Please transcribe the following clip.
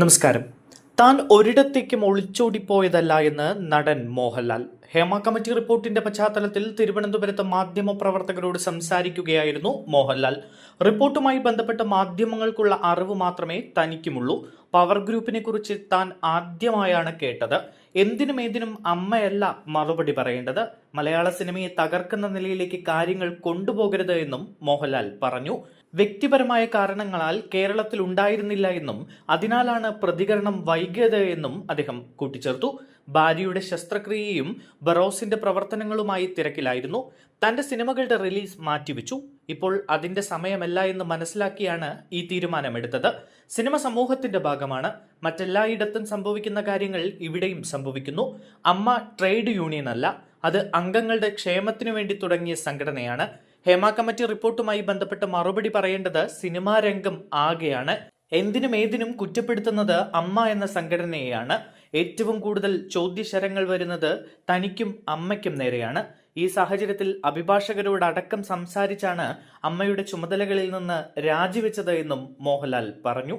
നമസ്കാരം. താൻ ഒരിടത്തേക്കും ഒളിച്ചോടിപ്പോയതല്ല എന്ന് നടൻ മോഹൻലാൽ. ഹേമ കമ്മിറ്റി റിപ്പോർട്ടിന്റെ പശ്ചാത്തലത്തിൽ തിരുവനന്തപുരത്ത് മാധ്യമ പ്രവർത്തകരോട് സംസാരിക്കുകയായിരുന്നു മോഹൻലാൽ. റിപ്പോർട്ടുമായി ബന്ധപ്പെട്ട മാധ്യമങ്ങൾക്കുള്ള അറിവ് മാത്രമേ തനിക്കുമുള്ളൂ. പവർ ഗ്രൂപ്പിനെ കുറിച്ച് താൻ ആദ്യമായാണ് കേട്ടത്. എന്തിനും ഏതിനും അമ്മയല്ല മറുപടി പറയേണ്ടത്. മലയാള സിനിമയെ തകർക്കുന്ന നിലയിലേക്ക് കാര്യങ്ങൾ കൊണ്ടുപോകരുത് എന്നും മോഹൻലാൽ പറഞ്ഞു. വ്യക്തിപരമായ കാരണങ്ങളാൽ കേരളത്തിൽ ഉണ്ടായിരുന്നില്ല എന്നും അതിനാലാണ് പ്രതികരണം വൈകിയത് എന്നും അദ്ദേഹം കൂട്ടിച്ചേർത്തു. ഭാര്യയുടെ ശസ്ത്രക്രിയയും ബറോസിന്റെ പ്രവർത്തനങ്ങളുമായി തിരക്കിലായിരുന്നു. തന്റെ സിനിമകളുടെ റിലീസ് മാറ്റിവെച്ചു. ഇപ്പോൾ അതിന്റെ സമയമല്ല എന്ന് മനസ്സിലാക്കിയാണ് ഈ തീരുമാനമെടുത്തത്. സിനിമ സമൂഹത്തിന്റെ ഭാഗമാണ്. മറ്റെല്ലായിടത്തും സംഭവിക്കുന്ന കാര്യങ്ങൾ ഇവിടെയും സംഭവിക്കുന്നു. അമ്മ ട്രേഡ് യൂണിയൻ അല്ല അത് അംഗങ്ങളുടെ ക്ഷേമത്തിനു വേണ്ടി തുടങ്ങിയ സംഘടനയാണ്. ഹേമ കമ്മിറ്റി റിപ്പോർട്ടുമായി ബന്ധപ്പെട്ട് മറുപടി പറയേണ്ടത് സിനിമാ രംഗം ആകെയാണ്. എന്തിനും ഏതിനും കുറ്റപ്പെടുത്തുന്നത് അമ്മ എന്ന സംഘടനയെയാണ്. ഏറ്റവും കൂടുതൽ ചോദ്യശരങ്ങൾ വരുന്നത് തനിക്കും അമ്മയ്ക്കും നേരെയാണ്. ഈ സാഹചര്യത്തിൽ അഭിഭാഷകരോട് അടക്കം സംസാരിച്ചാണ് അമ്മയുടെ ചുമതലകളിൽ നിന്ന് രാജിവെച്ചത് എന്നും മോഹൻലാൽ പറഞ്ഞു